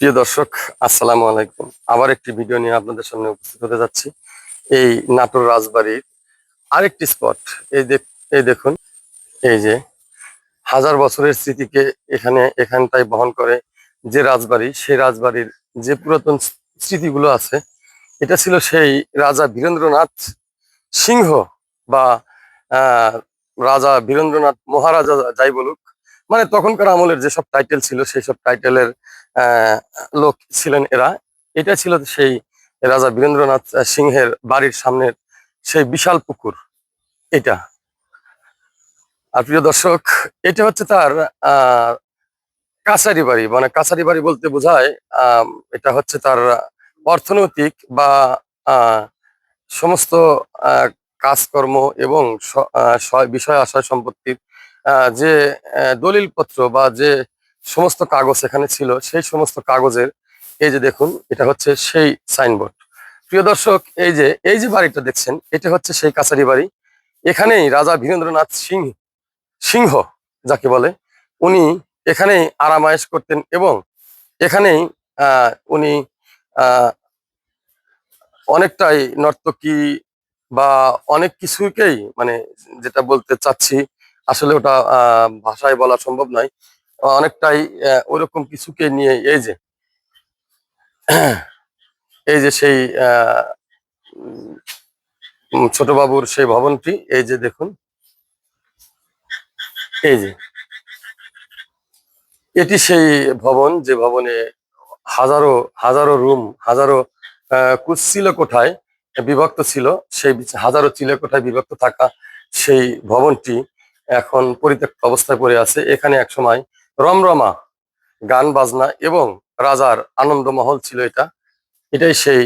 প্রিয় দর্শক, আসসালামু আলাইকুম। আবার একটি ভিডিও নিয়ে আপনাদের সামনে উপস্থিত হতে যাচ্ছি। এই নাটোর রাজবাড়ির আরেকটি স্পট এই এই দেখুন, এই যে হাজার বছরের স্মৃতিকে এখানে, এখানটায় বহন করে যে রাজবাড়ি, সেই রাজবাড়ির যে পুরাতন স্মৃতিগুলো আছে, এটা ছিল সেই রাজা বীরেন্দ্রনাথ সিংহ বা রাজা বীরেন্দ্রনাথ মহারাজা যাই বলুক মানে তখনকার আমলের যেসব টাইটেল ছিল, সেই সব টাইটেলের লোক ছিলেন এরা। এটা ছিল সেই রাজা বীরেন্দ্রনাথ সিংহের বাড়ির সামনের সেই বিশাল পুকুর। এটা। আর প্রিয় দর্শক, এটা হচ্ছে তার কাছারি বাড়ি। মানে কাছারি বাড়ি বলতে বোঝায় এটা হচ্ছে তার অর্থনৈতিক বা সমস্ত কাজকর্ম এবং বিষয় আশয় সম্পত্তির যে দলিলপত্র বা যে সমস্ত কাগজ এখানে ছিল, সেই সমস্ত কাগজের, এই যে দেখুন, এটা হচ্ছে সেই সাইনবোর্ড প্রিয় দর্শক, এই যে এই যে বাড়িটা দেখছেন, এটা হচ্ছে সেই কাছারি বাড়ি। এখানেই রাজা বীরেন্দ্রনাথ সিং, সিংহ যাকে বলে, উনি এখানেই আরামায়েশ করতেন এবং এখানেই উনি অনেকটাই নর্তকী বা অনেক কিছুকেই মানে যেটা বলতে চাচ্ছি আসলে ওটা ভাষায় বলা সম্ভব নয়। অনেকটাই আহ, ওইরকম কিছুকে নিয়ে এই যে এই যে সেই ছোট বাবুর সেই ভবনটি এই যে দেখুন এই যে। এটি সেই ভবন যে ভবনে হাজারো হাজারো রুম হাজারো কুৎসিল কোঠায় বিভক্ত ছিল সেই হাজারো চিলে কোঠায় বিভক্ত থাকা সেই ভবনটি এখন পরিত্যক্ত অবস্থায় পড়ে আছে। এখানে একসময় রমরমা গান, বাজনা এবং রাজার আনন্দ মহল ছিল এটা। এটাই সেই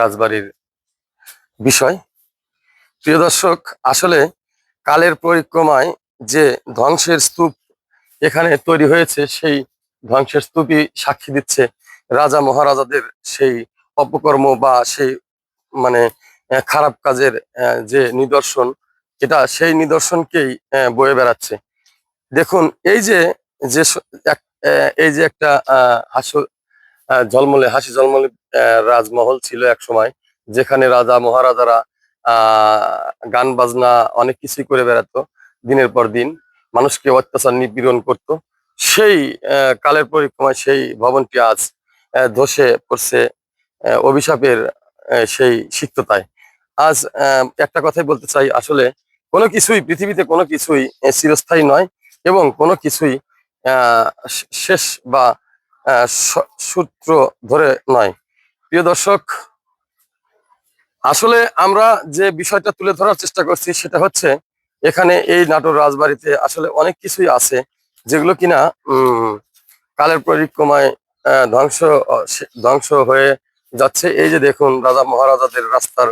রাজবাড়ির বিষয়। প্রিয় দর্শক, আসলে কালের পরিক্রমায় যে ধ্বংসের স্তূপ এখানে তৈরি হয়েছে, সেই ধ্বংসের স্তূপই সাক্ষী দিচ্ছে রাজা মহারাজাদের সেই অপকর্ম বা সেই মানে খারাপ কাজের যে নিদর্শন এটা সেই নিদর্শনকেই বয়ে বেড়াচ্ছে। দেখুন এই যে যে এই যে একটা আহ, ঝলমলে হাসি ঝলমলে আহ, রাজমহল ছিল এক সময় যেখানে রাজা মহারাজারা গান বাজনা অনেক কিছুই করে বেড়াতো দিনের পর দিন। মানুষকে অত্যাচার নিপীড়ন করত। সেই কালের পরিক্রমায় সেই ভবনটি আজ ধসে পড়ছে অভিশাপের সেই সিক্ততায়। আজ একটা কথাই বলতে চাই। আসলে কোনো কিছুই পৃথিবীতে কোনো কিছুই চিরস্থায়ী নয় এবং কোনো কিছুই শেষ বা সূত্র ধরে নয়। প্রিয় দর্শক, আসলে আমরা যে বিষয়টা তুলে ধরার চেষ্টা করছি সেটা হচ্ছে, এখানে এই নাটোর রাজবাড়িতে আসলে অনেক কিছুই আছে যেগুলো কিনা কালের পরিক্রমায় ধ্বংস ধ্বংস হয়ে যাচ্ছে। এই যে দেখুন, রাজা মহারাজাদের রাস্তার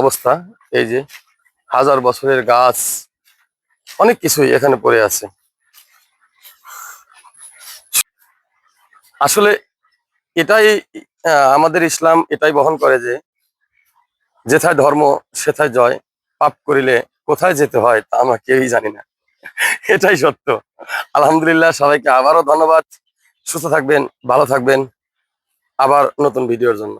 অবস্থা, এই যে হাজার বছরের গাছ, অনেক কিছুই এখানে পড়ে আছে। আসলে এটাই আমাদের ইসলাম এটাই বহন করে যে, যেথায় ধর্ম, সেথায় জয়, পাপ করিলে কোথায় যেতে হয় তা আমরা কেউই জানি না। এটাই সত্য। আলহামদুলিল্লাহ, সবাইকে আবারও ধন্যবাদ। সুস্থ থাকবেন, ভালো থাকবেন। আবার নতুন ভিডিওর জন্য।